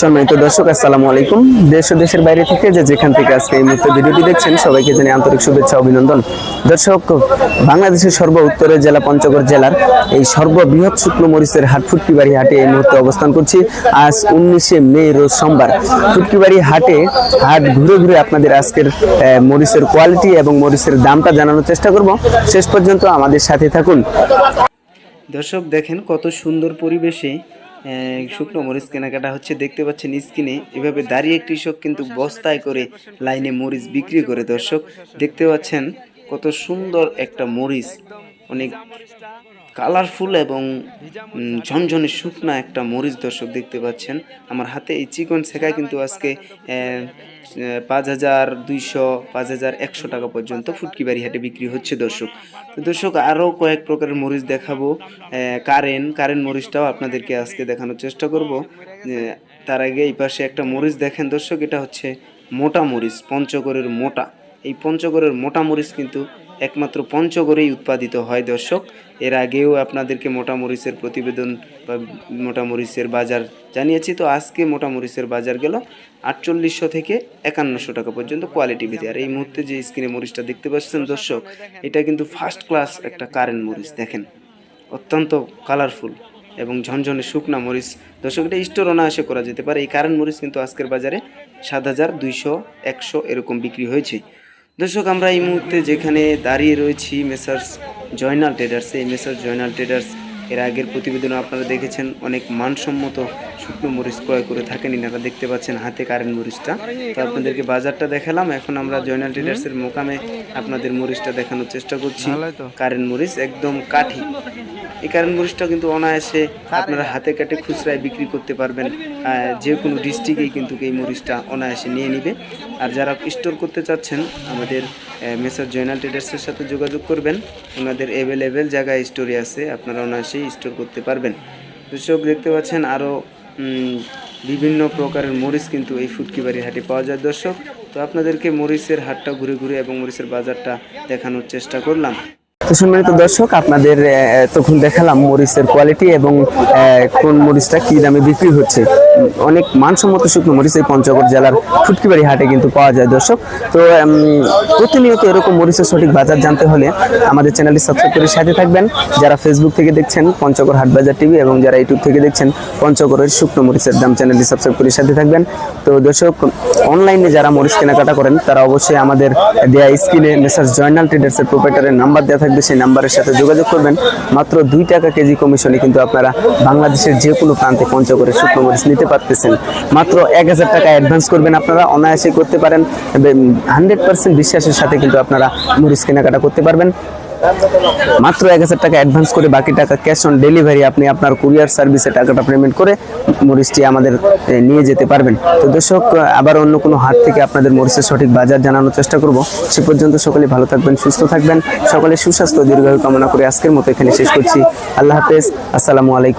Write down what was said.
সম্মানিত দর্শক, আসসালামু আলাইকুম। দেশ ও দেশের বাইরে থেকে যে যেখান থেকে আজকে এই মুহূর্তে ভিডিওটি দেখছেন, সবাইকে জানাই আন্তরিক শুভেচ্ছা অভিনন্দন। দর্শক, বাংলাদেশের সর্ব উত্তরের জেলা পঞ্চগড় জেলার এই সর্ববৃহৎ শুকনো মরিচের হাট, ফুটকিবাড়ি হাটে এই মুহূর্তে অবস্থান করছি। আজ উনিশে মে রোজ সোমবার ফুটকিবাড়ি হাটে হাট ঘুরে ঘুরে আপনাদের আজকের মরিচের কোয়ালিটি এবং মরিচের দামটা জানানোর চেষ্টা করব। শেষ পর্যন্ত আমাদের সাথে থাকুন। দর্শক, দেখেন কত সুন্দর পরিবেশে শুকনো মরিচ কেনাকাটা হচ্ছে, দেখতে পাচ্ছেন স্ক্রিনে। এভাবে দাঁড়িয়ে কৃষক কিন্তু বস্তায় করে লাইনে মরিচ বিক্রি করে, দর্শক। দেখতে পাচ্ছেন কত সুন্দর একটা মরিচ। অনেক কালারফুল এবং ঝনঝনে শুকনা একটা মরিচ দর্শক দেখতে পাচ্ছেন। আমার হাতে এই চিকন শেখায় কিন্তু আজকে পাঁচ হাজার দুইশো, পাঁচ হাজার একশো টাকা পর্যন্ত ফুটকি বাড়ি হাটে বিক্রি হচ্ছে দর্শক। তো দর্শক, আরও কয়েক প্রকারের মরিচ দেখাবো। কারেন কারেন মরিচটাও আপনাদেরকে আজকে দেখানোর চেষ্টা করব। তার আগে এই পাশে একটা মরিচ দেখেন দর্শক, এটা হচ্ছে মোটা মরিচ, পঞ্চগড়ের মোটা। এই পঞ্চগড়ের মোটা মরিচ কিন্তু একমাত্র পঞ্চগড়েই উৎপাদিত হয় দর্শক। এর আগেও আপনাদেরকে মোটা মরিচের প্রতিবেদন বা মোটা মরিচের বাজার জানিয়েছি। তো আজকে মোটা মরিচের বাজার গেল আটচল্লিশশো থেকে একান্নশো টাকা পর্যন্ত কোয়ালিটি ভেদে আর এই মুহূর্তে যে স্ক্রিনে মরিচটা দেখতে পাচ্ছেন দর্শক, এটা কিন্তু ফার্স্ট ক্লাস একটা কারেন্ট মরিচ, দেখেন। অত্যন্ত কালারফুল এবং ঝনঝনে শুকনা মরিচ। দর্শক, এটা স্টোর অনায়াসে করা যেতে পারে। এই কারেন্ট মরিচ কিন্তু আজকের বাজারে সাত হাজার দুইশো, একশো এরকম বিক্রি হয়েছে। দর্শক আমরা এই মুহূর্তে যেখানে দাঁড়িয়ে রয়েছি মেসার্স জয়নাল ট্রেডার্স এই মেসার্স জয়নাল ট্রেডার্স এর আগের প্রতিবেদন আপনারা দেখেছেন অনেক মানসম্মত শুকনো মরিচ ক্রয় করে থাকেন। এনারা দেখতে পাচ্ছেন হাতে কারেন্ট মরিচটা। তো আপনাদেরকে বাজারটা দেখালাম। এখন আমরা জয়নাল ট্রেডার্সের মোকামে আপনাদের মরিচটা দেখানোর চেষ্টা করছি। কারেন্ট মরিচ একদম কাঠি। এই কারেন্ট মরিচটা কিন্তু অনায়াসে আপনারা হাতে কাটে খুচরায় বিক্রি করতে পারবেন। যে কোনো ডিস্ট্রিক্টেই কিন্তু এই মরিচটা অনায়াসে নিয়ে নিবে। আর যারা স্টোর করতে চাচ্ছেন আমাদের মেসার জয়নাল ট্রেডার্সের সাথে যোগাযোগ করবেন। ওনাদের অ্যাভেলেবেল জায়গায় স্টোরে আছে আপনারা অনায়াসেই স্টোর করতে পারবেন। দর্শক দেখতে পাচ্ছেন আরও বিভিন্ন প্রকারের মরিচ কিন্তু এই ফুটকিবাড়ি হাটে পাওয়া যায়। দর্শক তো আপনাদেরকে মরিচের হাটটা ঘুরে ঘুরে এবং মরিচের বাজারটা দেখানোর চেষ্টা করলাম। তো সম্মানিত দর্শক, আপনাদের তখন দেখালাম মরিচের কোয়ালিটি এবং কোন মরিচটা কী দামে বিক্রি হচ্ছে। অনেক মানসম্মত শুকনো মরিচ এই পঞ্চগড় জেলার ফুটকিবাড়ি হাটে কিন্তু পাওয়া যায়, দর্শক। তো প্রতিনিয়ত এরকম মরিচের সঠিক বাজার জানতে হলে আমাদের চ্যানেলটি সাবস্ক্রাইব করে সাথে থাকবেন। যারা ফেসবুক থেকে দেখছেন, পঞ্চগড় হাট বাজার টিভি এবং যারা ইউটিউব থেকে দেখছেন, পঞ্চগড়ের শুকনো মরিচের দাম চ্যানেলটি সাবস্ক্রাইব করে সাথে থাকবেন। তো, দর্শক, অনলাইনে যারা মরিচ কেনাকাটা করেন, তারা অবশ্যই আমাদের দেয়া স্ক্রিনে মেসার্স জয়নাল ট্রেডার্সের প্রোপাইটারের নাম্বার দেওয়া থাকবে, সেই নাম্বারের সাথে যোগাযোগ করবেন। মাত্র দুই টাকা কেজি কমিশনে কিন্তু আপনারা বাংলাদেশের যে কোনো প্রান্তে পঞ্চগড়ের শুকনো মরিচ নিতে পারতেছেন। মাত্র এক হাজার টাকা অ্যাডভান্স করবেন আপনারা, অনায়াসে করতে পারেন। হান্ড্রেড পার্সেন্ট বিশ্বাসের সাথে কিন্তু আপনারা মরিচ কেনাকাটা করতে পারবেন। মাত্র এক হাজার টাকা অ্যাডভান্স করে বাকি টাকা ক্যাশ অন ডেলিভারি আপনি আপনার কুরিয়ার সার্ভিসে টাকাটা পেমেন্ট করে মরিচটি আমাদের নিয়ে যেতে পারবেন। তো দর্শক আবার অন্য কোনো হাত থেকে আপনাদের মরিচের সঠিক বাজার জানানোর চেষ্টা করব। সে পর্যন্ত সকলে ভালো থাকবেন, সুস্থ থাকবেন। সকলে সুস্বাস্থ্য দীর্ঘায়ু কামনা করে আজকের মতো এখানে শেষ করছি। আল্লাহ হাফেজ, আসসালামু আলাইকুম।